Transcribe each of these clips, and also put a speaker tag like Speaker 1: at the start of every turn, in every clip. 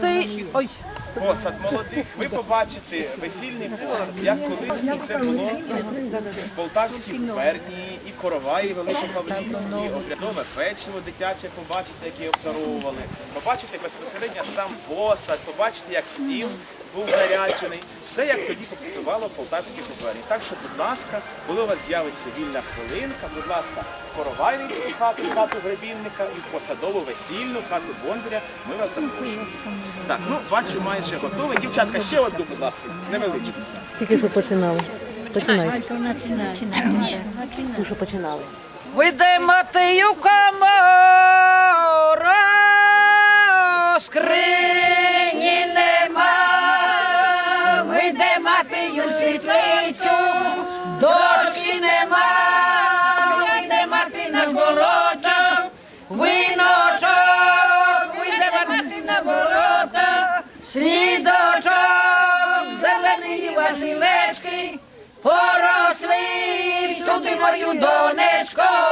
Speaker 1: Ти... Ой,
Speaker 2: посад молодих, ви побачите весільний посад, як колись це було. В Полтавській губернії, і короваї великопавлівські, обрядове печиво дитяче побачите, яке обдаровували. Побачите безпосередньо сам посад, побачите, як стіл був заряджений. Все як тоді побудувало в Полтавській губернії. Так що, будь ласка, коли у вас з'явиться вільна хвилинка, будь ласка, в коровайницьку хату, хату гребінника і в посадову весільну хату Бондаря ми вас запрошуємо. Так, ну бачу, майже готові. Дівчатка, ще одну, будь ласка, невеличку.
Speaker 3: Тільки що починали. Починай. Ту, що починали.
Speaker 1: вийде Матею камора, скрині Матею світлицю, дочки нема, вийде мати на виночок, вийде мати на ворота, слідочок, зелений Василечки, поросли, туди мою донечко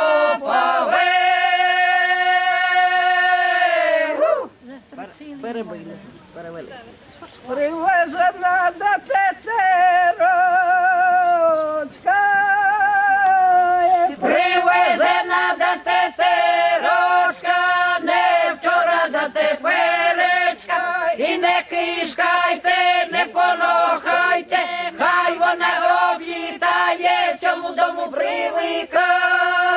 Speaker 1: вона облітає, в цьому дому привика.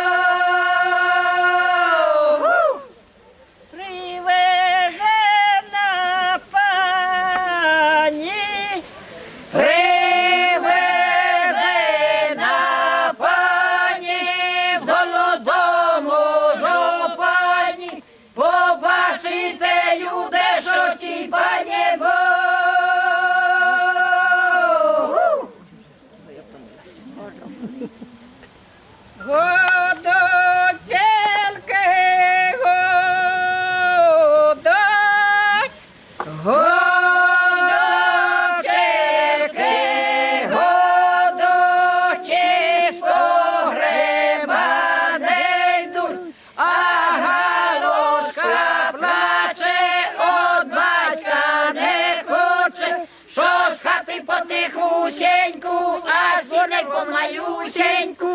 Speaker 1: Потихусеньку, а сіненько малюсеньку,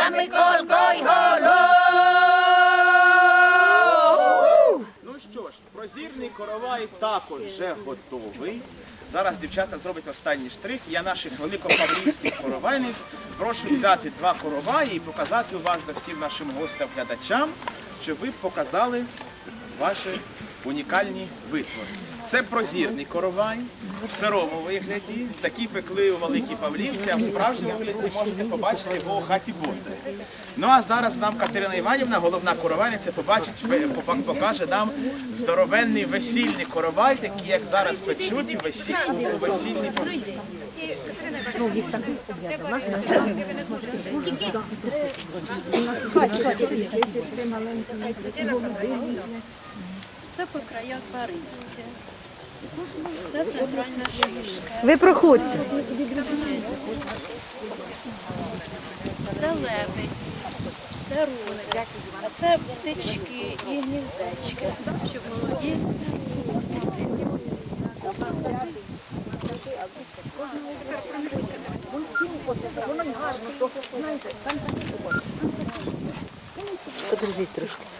Speaker 1: за Миколкою голову.
Speaker 2: Ну що ж, прозірний коровай також вже готовий. Зараз дівчата зроблять останній штрих. Я наших великопавлівських коровайниць прошу взяти два короваї і показати уважно всім нашим гостям-глядачам, щоб ви показали ваші унікальні витвори. Це прозірний коровай в сирому вигляді. Такі пекли у Великій Павлівці, а в справжньому вигляді можете побачити його у хаті Бондаря. Ну а зараз нам Катерина Іванівна, головна коровайниця, побачить, покаже нам здоровенний весільний коровай, такий, як зараз у весі- у весільній повітрі.
Speaker 4: Це по краях вариться. Це центральна шишка.
Speaker 3: Ви проходьте.
Speaker 4: Це лебедь. Це рози. А це птички і гніздечки, щоб молоді.
Speaker 3: Подержіть трошки.